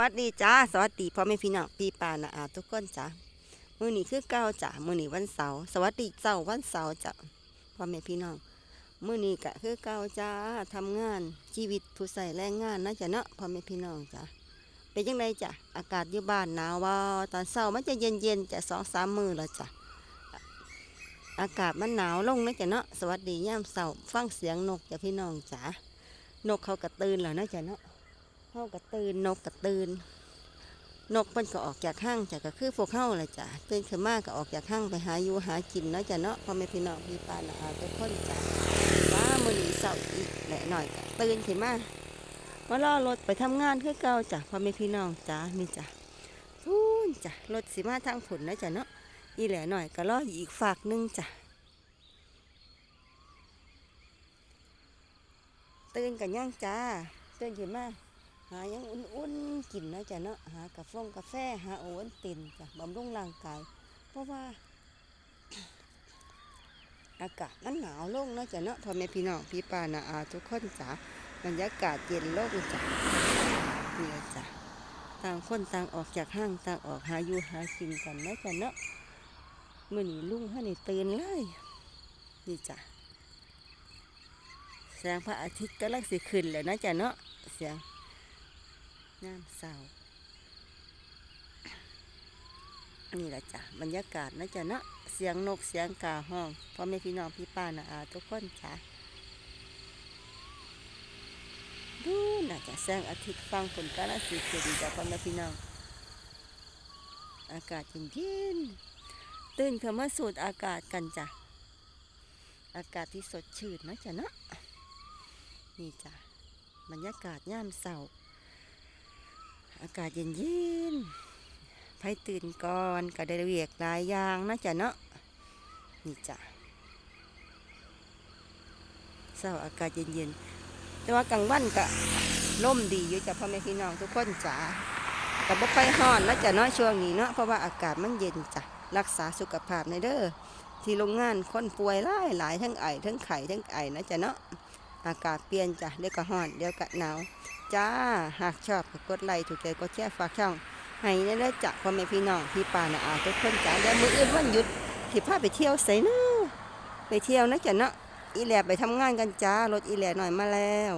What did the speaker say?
วัสดีจ้าสวัสดีพ่อแม่พี่น้องพี่ปานาอาทุกคนจ้ามื้อนี้คือเก้าจ้ามื้อนี้วันเสาร์สวัสดีเจ้าวันเสาร์จ้าพ่อแม่พี่น้องมื้อนี้ก็คือเก้าจ้าทำงานชีวิตผู้ใส่แรงงานนะจ้ะเนาะพ่อแม่พี่น้องจ้าเป็นยังไงจ้ะอากาศอยู่บ้านหนาวว่าตอนเช้ามันจะเย็นเย็นๆจะสองสามมือแล้วจ้ะอากาศมันหนาวลงนะจ้ะเนาะสวัสดียามเช้าฟังเสียงนกจ้ะพี่น้องจ้านกเขากระตื่นแล้วนะจ้ะเนาะ เฮากระตื่นนกกระตื่นนกมันก็ออกจากห้างจ้ะก็คือพวกเฮาละจ้ะตื่นขึ้นมาก็ออกจากห้างไปหาอยู่หากินเนาะจ้ะเนาะพ่อแม่พี่น้องพี่ป้านาอาทุกคนจ้ะว้ามื้อนี้เช้าอีกแหละหน่อยก็ตื่นขึ้นมามารอรถไปทำงานคือเก่าจ้ะพ่อแม่พี่น้องจ้ะนี่จ้ะพูนจ้ะรถสิมาทางผลนะจ้ะเนาะอีแหละหน่อยก็รออีกฝากหนึงจ้ะตื่นกันยังจ้าตื่นขึ้นมา หายังอุ่นๆกินนะจ๊ะเนาะหากาแฟกาแฟหาโอวัลตินจ้ะบำรุงร่างกาย เพราะว่า อากาศมันหนาวลงนะจ๊ะเนาะพ่อแม่พี่น้องพี่ป้านาอาทุกคนจ้ะบรรยากาศเย็นลงจ้ะนี่จ้ะต่างคนต่างออกจากห้างต่างออกหาอยู่หากินกันนะจ๊ะเนาะมื่อนี้ลุงให้ในตื่นเลยนี่จ้ะแสงพระอาทิตย์ก็ลังสิขึ้นแล้วนะจ๊ะเนาะเสียง งามเศร้านี่แหละจ้ะบรรยากาศนะจ๊ะเนาะเสียงนกเสียงกาห้องพ่อแม่พี่น้องพี่ป้านะอาทุกคนจ้ะดูนะจ้ะแสงอาทิตย์ฟังผลกาลสีเขียวจ้ะพ่อแม่พี่น้อง อากาศเย็นๆตื่นขึ้นมาสูดอากาศกันจ้ะอากาศที่สดชื่นนะจ๊ะเนาะนี่จ้ะบรรยากาศย่ามเศร้า อากาศเย็นเย็นๆไผตื่นก่อนก็ได้เวียกหลายอย่างนะจ๊ะเนาะนี่จ้ะเศร้าอากาศเย็นเย็นแต่ว่ากลางวันก็ล่มดีอยู่จ้ะพ่อแม่พี่น้องทุกคนจ้ะกับบ่ค่อยร้อนนะจ๊ะเนาะช่วงนี้เนาะเพราะว่าอากาศมันเย็นจ้ะรักษาสุขภาพในเด้อที่โรงงานคนป่วยหลายหลายทั้งไอทั้งไข้ทั้งไอนะจ๊ะเนาะ อากาศเปลี่ยนจ้ะเดี๋ยวก็ห้อนเดี๋ยวก็หนาวจ้าหากชอบก็กดไลค์ถูกใจก็แชร์ฝากช่องให้ได้เลยจ้ะพ่อแม่พี่น้องพี่ป่านะอาทุกคนจ้าเดี๋ยวมื้ออื่นวันหยุดที่พาไปเที่ยวใสเนาะไปเที่ยวนะจ้ะเนาะอีแหลบไปทำงานกันจ้ารถอีแหลบหน่อยมาแล้ว